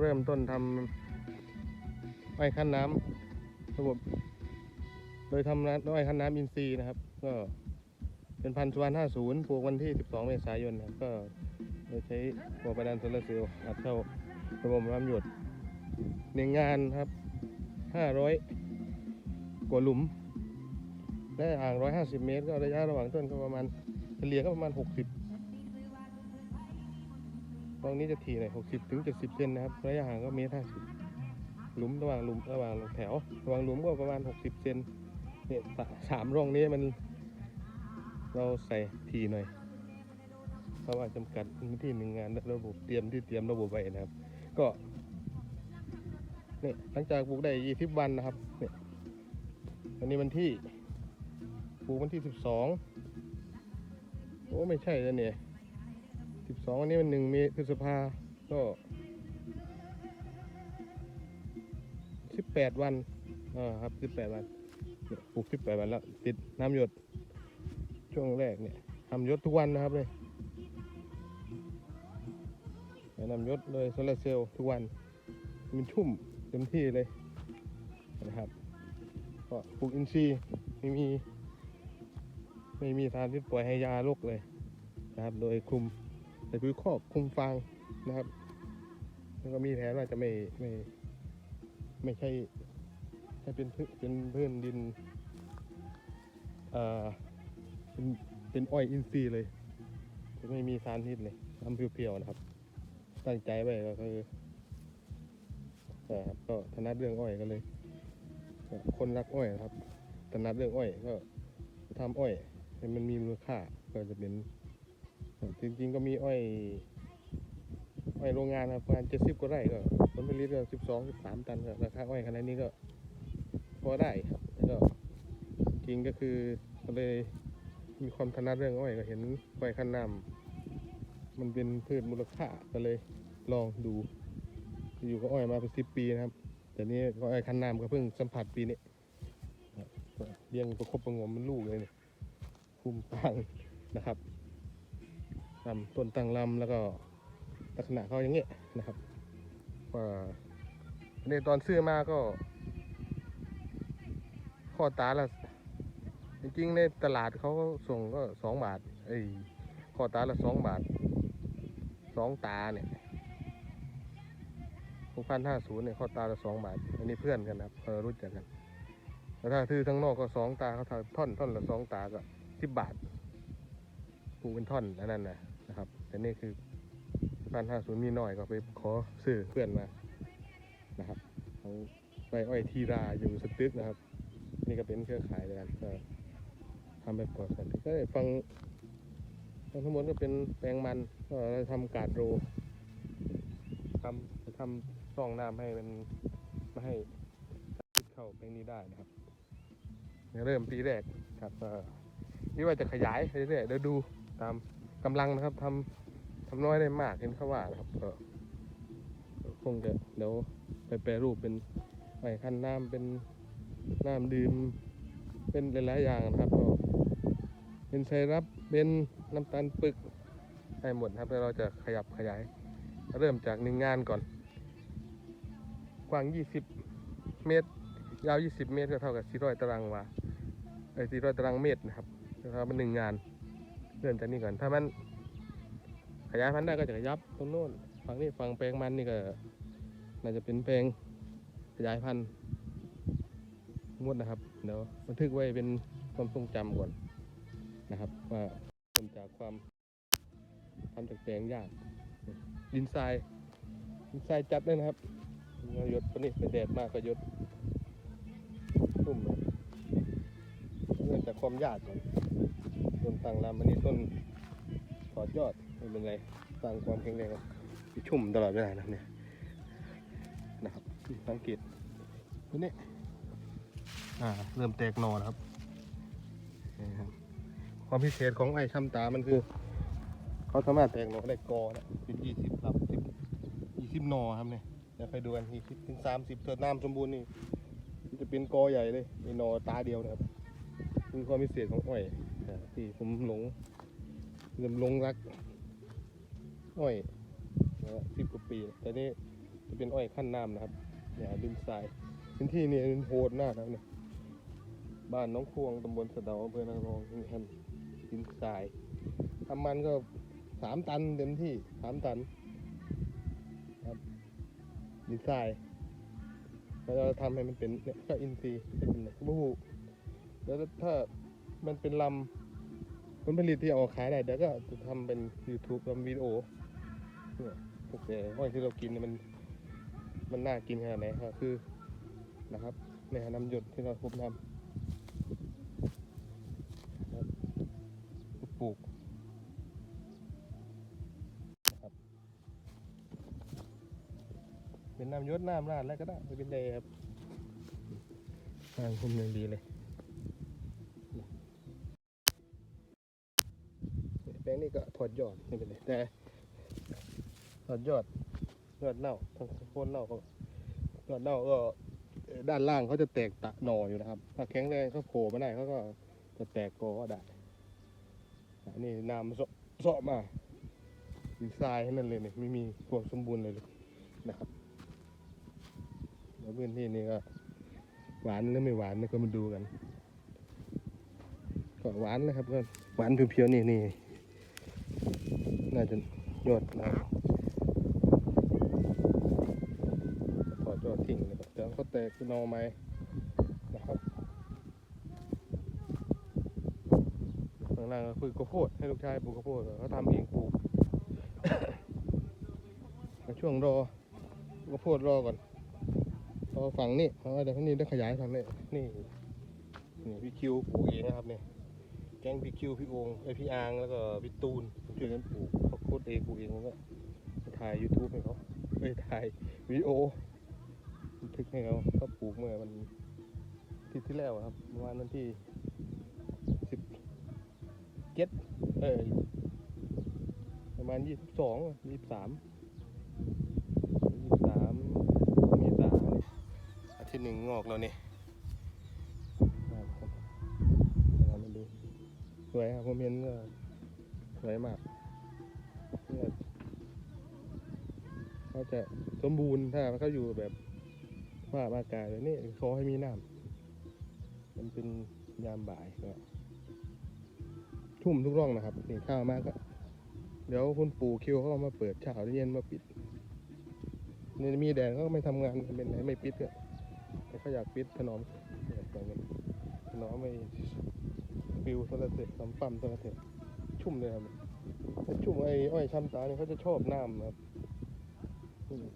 เริ่มต้นทำอ้อยคั้นน้ำระบบ โดยทำน้ำอ้อยคั้นน้ำอินทรีย์นะครับ ก็เป็นพันธุ์สุวรรณ50ปลูกวันที่ 12 เมษายนนะครับก็โดยใช้หัวประดานโซลาร์เซลล์อัดเข้าระบบน้ำหยดในงานครับ 500 กว่าหลุมและอ่าง 150 เมตร ก็ระยะระหว่างต้นก็ประมาณเฉลี่ยก็ประมาณ 60 ตรงนี้จะถี่หน่อย60ถึง70เซนนะครับ ระยะห่างก็เมตร50หลุมระหว่างหลุมระหว่างแถว ระหว่างหลุมก็ประมาณ60เซนเนี่ยสามร่องนี้มันเราใส่ทีหน่อย เพราะว่าจำกัดพื้นที่หนึ่งงานระบบเตรียมที่เตรียมระบบไว้นะครับ ก็เนี่ยหลังจากปลูกได้ยี่สิบวันนะครับเนี่ยวันนี้วันที่ปลูกวันที่สิบสองโอ้ไม่ใช่แล้วเนี่ย สิบสองวันนี้มันหนึ่งเมษพฤษภาก็สิบแปดวันอ่าครับสิบแปดวันปลูกสิบแปดวันแล้วติดน้ำหยด ช่วงแรกเนี่ยทำยดทุกวันนะครับเลยนะนำยศเลยโซลาร์เซลล์ทุกวันมันชุ่มเต็มที่เลยนะครับก็ปลูกอินทรีย์ไม่มี ไม่มีสารที่ปล่อยให้ยาโรคเลยนะครับ โดยคุม ใส่ปุ๋ยคอกคุมฟางนะครับ แล้วก็มีแผนว่าจะไม่ไม่ไม่ใช่ให้เป็นพืเป็นพื้นดินเอ่อเป็นเป็นอ้อยอินทรีย์เลยจะไม่มีสารพิษเลยทำเพียวๆนะครับ ตั้งใจไว้ก็คือก็ถนัดเรื่องอ้อยก็เลย คนรักอ้อยนะครับถนัดเรื่องอ้อยก็ทำอ้อยให้มันมีมูลค่าก็จะเป็น จริงๆก็มีอ้อยอ้อยโรงงานครับประมาณเจ็ดสิบกว่าไร่ก็ผลผลิตก็สิบสองสิบสามตันก็ราคาอ้อยขนาดนี้ก็พอได้ครับแล้วก็จริงก็คือก็เลยมีความถนัดเรื่องอ้อยก็เห็นอ้อยขั้นนำมันเป็นพืชมูลค่าก็เลยลองดู อยู่กับอ้อยมาเป็นสิบปีนะครับ แต่นี่ก็อ้อยคันนำก็เพิ่งสัมผัสปีนี้เลี้ยงประคบประงมมันลูกเลยเนี่ยคุ้มตังนะครับ ลำต้นตั้งลำแล้วก็ลักษณะเขาอย่างเงี้ยนะครับว่าในตอนซื้อมาก็ ข้อตาละจริงๆในตลาดเขาส่งก็สองบาทไอ้ข้อตาละสองบาทสองตาเนี่ยหกพันห้าศูนย์เนี่ยข้อตาละสองบาท อันนี้เพื่อนกันนะครับเรารู้จักกันแต่ถ้าซื้อทั้งนอกก็สองตาเขาทำท่อนท่อนละสองตาก็สิบบาท ปลูกเป็นท่อนอันนั้นนะนะครับ แต่นี่คือพันห้าศูนย์มีน้อยก็ไปขอซื้อเพื่อนมานะครับของไปอ้อยทีราอยู่สตึกนะครับ นี่ก็เป็นเครือข่ายเดียวกันก็ทำไปปลอดสารพิษก็ได้ฟังทั้งหมดก็เป็นแปลงมันก็เราทำกาดโรทำจะทำช่องน้ำให้มันไม่ให้ติดเข้าแปลงนี้ได้นะครับเริ่มปีแรกครับก็นี่ว่าจะขยายไปเรื่อยๆเดี๋ยวดู ตามกำลังนะครับทำทำน้อยได้มากเห็นเขาว่านะครับก็คงจะเดี๋ยวไปแปรรูปเป็นไอ้ขั้นน้ำเป็นน้ำดื่มเป็นหลายๆอย่างนะครับก็เป็นไซรัปเป็นน้ำตาลปึกให้หมดครับแล้วเราจะขยับขยาย เริ่มจากหนึ่งงานก่อน กว้าง 20 เมตร ยาว 20 เมตรก็เท่ากับ400ตารางวาเอ้400ตารางเมตรนะครับนะครับเป็นหนึ่งงาน เริ่มจากนี้ก่อน ถ้ามันขยายพันธุ์ได้ก็จะขยับตรงโน้นฝั่งนี้ฝั่งแปลงมันนี่ก็น่าจะเป็นแปลงขยายพันธุ์งหมดนะครับเดี๋ยวบันทึกไว้เป็นความทรงจำก่อนนะครับว่าเริ่มจากความทำจากแปลงยากดินทรายดินทรายจัดเลยนะครับเราหยดตัวนี้ไปแดดมากก็หยดทุ่มเลยเริ่มจากความยากก่อน ต้นตั้งลำอันนี้ต้นถอดยอดไม่เป็นไรสร้างความแข็งแรงชุ่มตลอดเวลานะเนี่ยนะครับสังเกตตัวนี้อ่าเริ่มแตกหนอนะครับความพิเศษของไอ้ช่ำตามันคือ เขาสามารถแตกหน่อได้กอนะเป็นยี่สิบลำสิบยี่สิบหน่อครับเนี่ยเดี๋ยวไปดูกันยี่สิบถึงสามสิบเกิดน้ำสมบูรณ์นี่มันจะเป็นกอใหญ่เลยมีหน่อตาเดียวนะครับคือความพิเศษของอ้อย ที่ผมหลงเริ่มหลงรัก อ้อยนะสิบกว่าปี แต่นี่จะเป็นอ้อยขั้นน้ำนะครับ เนี่ยดินทรายพื้นที่นี่มันโหดมากนะครับเนี่ยบ้านน้องพวงตำบลสะเดาอำเภอนางรองนี่ครับดินทรายทำมันก็สามตันเต็มที่สามตันครับดินทรายแล้วเราทำให้มันเป็นเนี่ยก็อินทรีย์เป็นบูฮูแล้วถ้า มันเป็นลำผลผลิตที่เอาอกขายได้เดี๋ยวก็จะทำเป็น YouTube ทำวิดีโอเนี่ยพวกแต่อ้อยที่เรากินเนี่ยมันมันน่ากินขนาดไหนครับคือนะครับในน้ำหยดที่เราพบน้ำปลูกนะครับเป็นน้ำหยดน้ำราดอะไรก็ได้ไม่เป็นไรครับทางคุมยังดีเลย ลงนี้ก็ถอดยอดไม่เป็นไรแต่ถอดยอดยอดเน่าทั้งโคนเน่าก็ยอดเน่าก็ด้านล่างเขาจะแตกตะหน่ออยู่นะครับ ถ้าแข็งแรงเขาโผล่มาได้เขาก็จะแตกกอได้นนี้น้ำเสาะมาดินทรายให้นั่นเลยเนี่ยไม่มีความสมบูรณ์เลยนะครับแล้วพื้นที่นี้ก็หวานหรือไม่หวานนี่ก็มาดูกันก็หวานนะครับก็หวานเพียวๆนี่นี่ น่าจะยอดนะถอดยอดทิ้งเลยครับเดี๋ยวเขาแตกเป็นหนอไม้นะครับข้างล่างก็คือข้าวโพดให้ลูกชายปลูกข้าวโพดเขาทำเองปลูกช่วงรอข้าวโพดรอก่อนรอฝั่งนี้เพราะว่าเดี๋ยวฝั่งนี้ได้ขยายฝั่งนี้นี่นี่พี่คิวปลูกเองนะครับเนี่ยแก๊งพี่คิวพี่องไอพี่อางแล้วก็พี่ตูน ช่วยกันปลูกข้าวโพดเองปลูกเองแล้วก็ถ่าย YouTube ให้เขาไม่ถ่ายวิดีโอบันทึกให้เขาเขาปลูกเมื่อวันที่ที่แล้วครับประมาณวันที่สิบเจ็ดเออประมาณยี่สิบสองยี่สิบสามยี่สิบสามเมษาเนี่ยอาทิตย์หนึ่งงอกแล้วนี่ยนะครับมาดูสวยครับผมเห็นสวยมาก เขาจะสมบูรณ์ถ้าเขาอยู่แบบว่าอากาศแบบนี้ขอให้มีน้ำมันเป็นยามบ่ายก็ชุ่มทุกร่องนะครับนี่ข้าวมากก็ เดี๋ยวคุณปู่คิวเขามาเปิดเช้าเย็นมาปิดนี่มีแดดก็ไม่ทำงานเป็นไรไม่ปิดก็แต่เขาอยากปิดถนอมอยากปล่อยมันถนอมไม่ฟิวโทรเสร็จสำปั๊มโทรเสร็จชุ่มเลยครับชุ่มไอ้อ้อยช้ำตาเนี่ยเขาจะชอบน้ำครับ อืม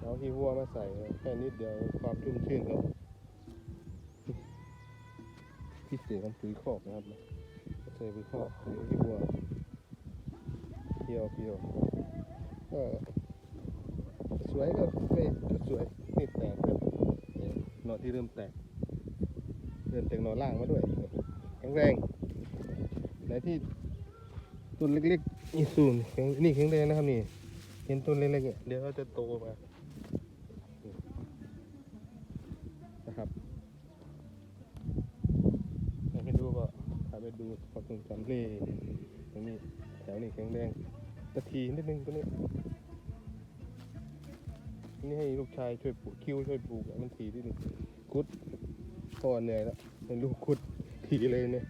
เอาขี้วัวมาใส่แค่นิดเดียวความชุ่มชื่นเขาพิเศษของปุ๋ยคอกนะครับใส่ปุ๋ยคอกหรือขี้วัวเพียวเพียวก็สวยก็ไม่สวยนี่แตกเริ่มเนี่ยหนอนที่เริ่มแตกเริ่มแตกหนอนล่างมาด้วยแข็งแรงไหนที่ต้นเล็กๆนี่สูนแข็งนี่แข็งแรงนะครับนี่ เห็นต้นเล็กๆเนี่ยเดี๋ยวเขาจะโตมานะครับยังไม่ดูก็พาไปดูความทรงจำนี่ตรงนี้แถวนี้แข็งแรงตะทีนิดนึงตัวนี้นี่ให้ลูกชายช่วยปลูกคิ้วช่วยปลูกมันทีนิดนึงคุดพ่อเหนื่อยแล้วให้ลูกคุดทีเลยเนี่ย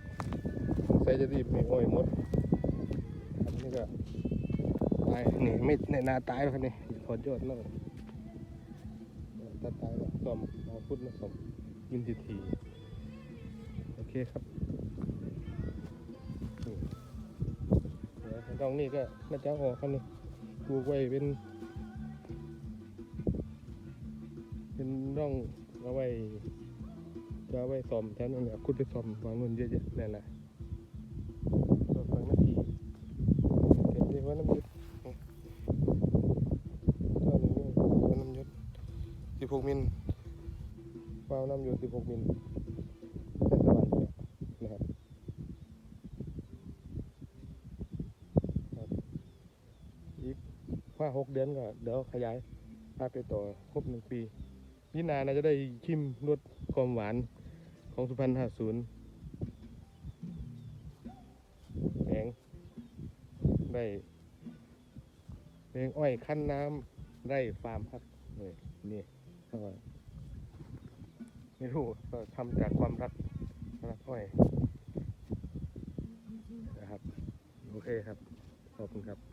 สงสัยจะรีบไม่อ้อยหมดอันนี้ก็ ตายนี่ไม่ในนาตายแล้วครับนี่ถอดยอดแล้วตัดตายแล้วซ่อมเอาพุทธมาซ่อมยินทีทีโอเคครับนี่เดี๋ยวตรงนี้ก็น่าจะออกครับนี่ปลูกไว้เป็น เป็นร่องเอาไว้จะเอาไว้ซ่อมแทนนั่นแหละคุดไปซ่อมวางเงินเยอะๆนั่นแหละก็ฟังนาทีเก็บเรียกว่าน้ำยึดตัวนี้ว่าน้ำยึด 16มิลวาล์วน้ำอยู่ 16 มิลเทศบาลเนี่ยนะครับอีกว่าหกเดือนก็เดี๋ยวขยายภาพไปต่อครบหนึ่งปีนี่นาน่าจะได้ชิมรสความหวานของสุพรรณห้าศูนย์แดงได้เพลงอ้อยคั้นน้ำไร่ฟาร์มครับนี่นี่เขาก็ ไม่รู้ก็ทำจากความรักรักอ้อยนะครับ โอเคครับ ขอบคุณครับ